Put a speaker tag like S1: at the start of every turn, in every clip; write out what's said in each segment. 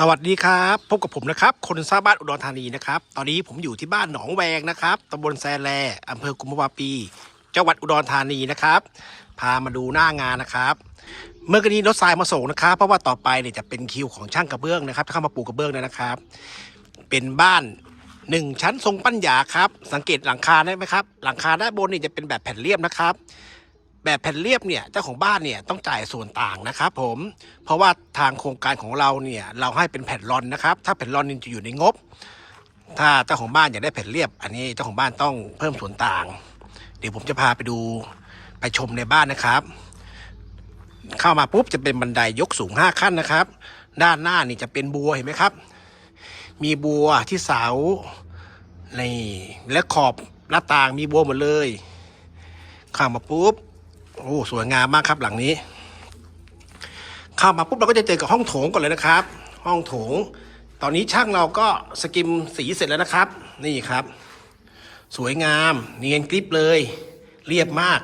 S1: สวัสดีครับพบกับผมนะครับ คนสร้างบ้านอุดรธานีนะครับ ตอนนี้ผมอยู่ที่บ้านหนองแวงนะครับตำบลแซแลอำเภอกุมภาวปี จังหวัดอุดรธานีนะครับ พามาดูหน้างานนะครับ เมื่อกี้นี้รถทรายมาส่งนะครับ เพราะว่าต่อไปเนี่ยจะเป็นคิวของช่างกระเบื้องนะครับเข้ามาปลูกกระเบื้องเนี่ยนะครับ เป็นบ้านหนึ่งชั้นทรงปัญญาครับ สังเกตหลังคาได้ไหมครับ หลังคาด้านบนนี่จะเป็นแบบแผ่นเรียบนะครับ แบบแผ่นเรียบเนี่ยเจ้าของบ้านเนี่ยต้องจ่ายส่วนต่างนะครับผมเพราะว่าทางโครงการของเราเนี่ยเราให้เป็นแผ่นรอนนะครับ ถ้าแผ่นรอนนี่จะอยู่ในงบ ถ้าเจ้าของบ้านอยากได้แผ่นเรียบ อันนี้เจ้าของบ้านต้องเพิ่มส่วนต่าง เดี๋ยวผมจะพาไปดูไปชมในบ้านนะครับ เข้ามาปุ๊บจะเป็นบันไดยกสูงห้าขั้นนะครับ ด้านหน้านี่จะเป็นบัวเห็นไหมครับ มีบัวที่เสานี่และขอบหน้าต่างมีบัวหมดเลยเข้ามาปุ๊บ โอ้สวยงามมากครับหลังนี้ เข้ามาปุ๊บเราก็จะเจอกับห้องโถงก่อนเลยนะครับ ห้องโถง ตอนนี้ช่างเราก็สกิมสีเสร็จแล้วนะครับ นี่ครับ สวยงามเนียนกริบเลย เรียบมาก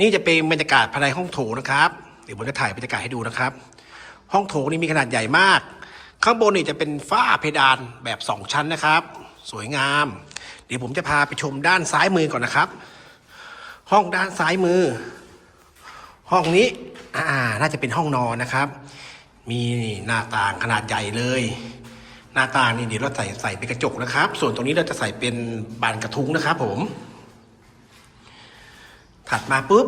S1: นี่จะเป็นบรรยากาศภายในห้องโถงนะครับเดี๋ยวผมจะถ่ายบรรยากาศให้ดูนะครับ ห้องโถงนี่มีขนาดใหญ่มาก ข้างบนนี่จะเป็นฝ้าเพดานแบบสองชั้นนะครับ สวยงาม เดี๋ยวผมจะพาไปชมด้านซ้ายมือก่อนนะครับ ห้องด้านซ้ายมือ ห้องนี้อ่าน่าจะเป็นห้องนอนนะครับ มีหน้าต่างขนาดใหญ่เลย หน้าต่างนี่เดี๋ยวเราใส่ใส่เป็นกระจกนะครับ ส่วนตรงนี้เราจะใส่เป็นบานกระทุ้งนะครับ ผม ถัดมาปุ๊บ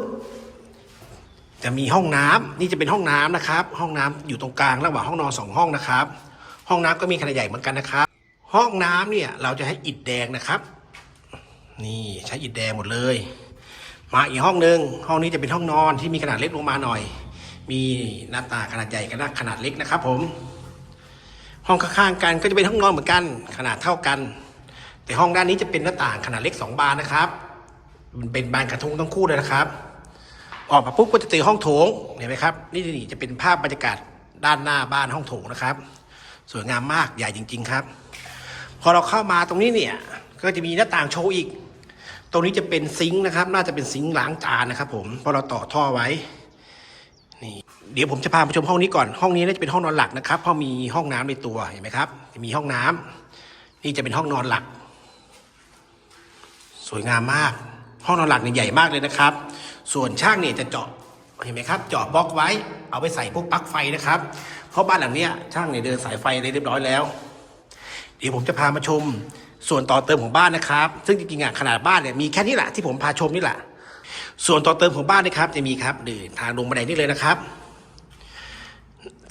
S1: จะมีห้องน้ำนี่จะเป็นห้องน้ำนะครับ ห้องน้ำอยู่ตรงกลางระหว่างห้องนอนสองห้องนะครับ ห้องน้ำก็มีขนาดใหญ่เหมือนกันนะครับ ห้องน้ำเนี่ยเราจะให้อิฐแดงนะครับ นี่ใช้อิฐแดงหมดเลย มาอีกห้องหนึ่งห้องนี้จะเป็นห้องนอนที่มีขนาดเล็กลงมาหน่อย มีหน้าต่างขนาดใหญ่กับหน้าขนาดเล็กนะครับ ผม ห้องข้างๆกันก็จะเป็นห้องนอนเหมือนกัน ขนาดเท่ากัน แต่ห้องด้านนี้จะเป็นหน้าต่างขนาดเล็กสองบานนะครับมันเป็นบานกระทุ้งทั้งคู่เลยนะครับ ออกมาปุ๊บก็จะเจอห้องโถงเห็นไหมครับ นี่นี่จะเป็นภาพบรรยากาศด้านหน้าบ้านห้องโถงนะครับ สวยงามมากใหญ่จริง ๆ ครับ พอเราเข้ามาตรงนี้เนี่ย ก็จะมีหน้าต่างโชว์อีก ตรงนี้จะเป็นซิงค์นะครับ น่าจะเป็นซิงค์ล้างจานนะครับ ผมเพราะเราต่อท่อไว้นี่เดี๋ยวผมจะพาไปชมห้องนี้ก่อน ห้องนี้น่าจะเป็นห้องนอนหลักนะครับเพราะมีห้องน้ำในตัวเห็นไหมครับจะมีห้องน้ำนี่จะเป็นห้องนอนหลัก สวยงามมาก ห้องนอนหลักเนี่ยใหญ่มากเลยนะครับ ส่วนช่างเนี่ยจะเจาะเห็นไหมครับ เจาะบล็อกไว้ เอาไปใส่พวกปลั๊กไฟนะครับ เพราะบ้านหลังเนี้ยช่างเนี่ยเดินสายไฟได้เรียบร้อยแล้ว เดี๋ยวผมจะพามาชม ส่วนต่อเติมของบ้านนะครับ ซึ่งจริงๆอะขนาดบ้านเนี่ยมีแค่นี้แหละที่ผมพาชมนี่แหละ ส่วนต่อเติมของบ้านนะครับ จะมีครับเดินทางลงบันไดนี่เลยนะครับ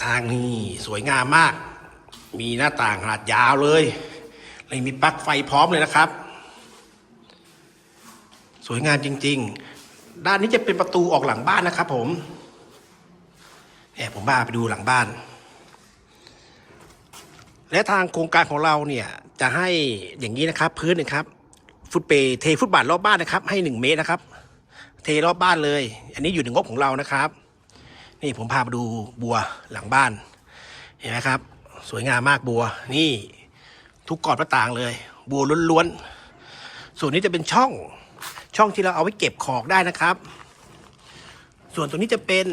S1: ทางนี้สวยงามมาก มีหน้าต่างขนาดยาวเลยเลยมีปลั๊กไฟพร้อมเลยนะครับ สวยงามจริง ๆ ด้านนี้จะเป็นประตูออกหลังบ้านนะครับผมเนี่ยผมพาไปดูหลังบ้าน และทางโครงการของเราเนี่ย จะให้อย่างนี้นะครับ พื้นนะครับ ฟุตเปย์เทฟุตบาทรอบบ้านนะครับ ให้หนึ่งเมตรนะครับ เทรอบบ้านเลย อันนี้อยู่ในงบของเรานะครับ นี่ผมพาไปดูบัวหลังบ้าน เห็นไหมครับ สวยงามมากบัว นี่ทุกกอดหน้าต่างเลย บัวล้วนๆส่วนนี้จะเป็นช่องช่องที่เราเอาไว้เก็บของได้นะครับ ส่วนตัวนี้จะเป็น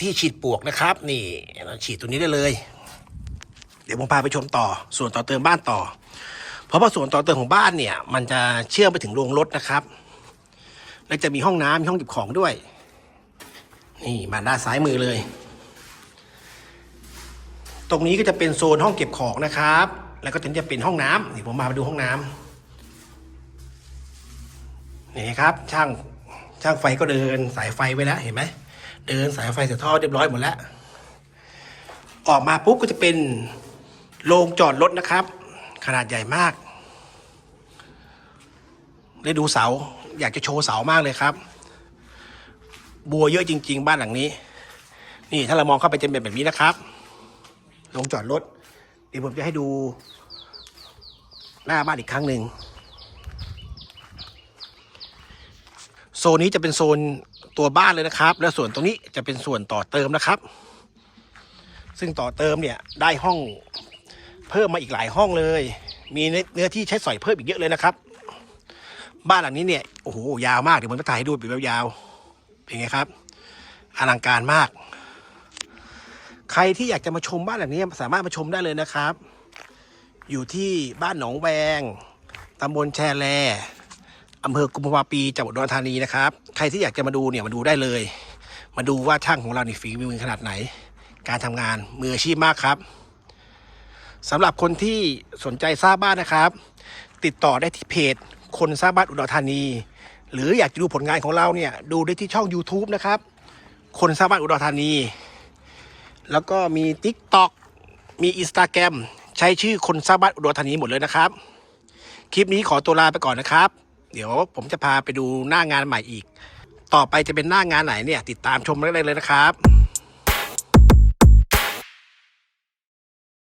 S1: ที่ฉีดปลวกนะครับ นี่เราฉีดตัวนี้ได้เลย เดี๋ยวผมพาไปชมต่อ ส่วนต่อเติมบ้านต่อ เพราะว่าส่วนต่อเติมของบ้านเนี่ย มันจะเชื่อมไปถึงโรงรถนะครับ และจะมีห้องน้ำมีห้องเก็บของด้วย นี่มาด้านซ้ายมือเลย ตรงนี้ก็จะเป็นโซนห้องเก็บของนะครับ แล้วก็ถึงจะเป็นห้องน้ำนี่ผมมาดูห้องน้ำนี่ครับ ช่างช่างไฟก็เดินสายไฟไว้แล้วเห็นไหมเดินสายไฟเสียท่อเรียบร้อยหมดแล้วออกมาปุ๊บก็จะเป็น โรงจอดรถนะครับ ขนาดใหญ่มาก ได้ดูเสา อยากจะโชว์เสามากเลยครับ บัวเยอะจริง ๆ บ้านหลังนี้ นี่ถ้าเรามองเข้าไปจะเป็นแบบนี้นะครับ โรงจอดรถ เดี๋ยวผมจะให้ดู หน้าบ้านอีกครั้งหนึ่ง โซนนี้จะเป็นโซนตัวบ้านเลยนะครับ แล้วส่วนตรงนี้จะเป็นส่วนต่อเติมนะครับ ซึ่งต่อเติมเนี่ยได้ห้อง เพิ่มมาอีกหลายห้องเลย มีเนื้อที่ใช้สอยเพิ่มอีกเยอะเลยนะครับ บ้านหลังนี้เนี่ยโอ้โหยาวมากเดี๋ยวผมจะถ่ายให้ดูแบบยาวๆเป็นไงครับอลังการมาก ใครที่อยากจะมาชมบ้านหลังนี้สามารถมาชมได้เลยนะครับ อยู่ที่บ้านหนองแวงตำบลแชแลอำเภอกุมภาวปีจังหวัดอุดรธานีนะครับ ใครที่อยากจะมาดูเนี่ยมาดูได้เลย มาดูว่าช่างของเราเนี่ฝีมือขนาดไหน การทำงานมืออาชีพมากครับ สำหรับคนที่สนใจทราบบ้านนะครับ ติดต่อได้ที่เพจ คนทราบบ้านอุดรธานี หรืออยากจะดูผลงานของเราเนี่ยดูได้ที่ช่อง YouTube นะครับ คนทราบบ้านอุดรธานี แล้วก็มี TikTok มี Instagram ใช้ชื่อคนทราบบ้านอุดรธานีหมดเลยนะครับ คลิปนี้ขอตัวลาไปก่อนนะครับ เดี๋ยวผมจะพาไปดูหน้างานใหม่อีก ต่อไปจะเป็นหน้างานไหนเนี่ย ติดตามชมได้เลยนะครับ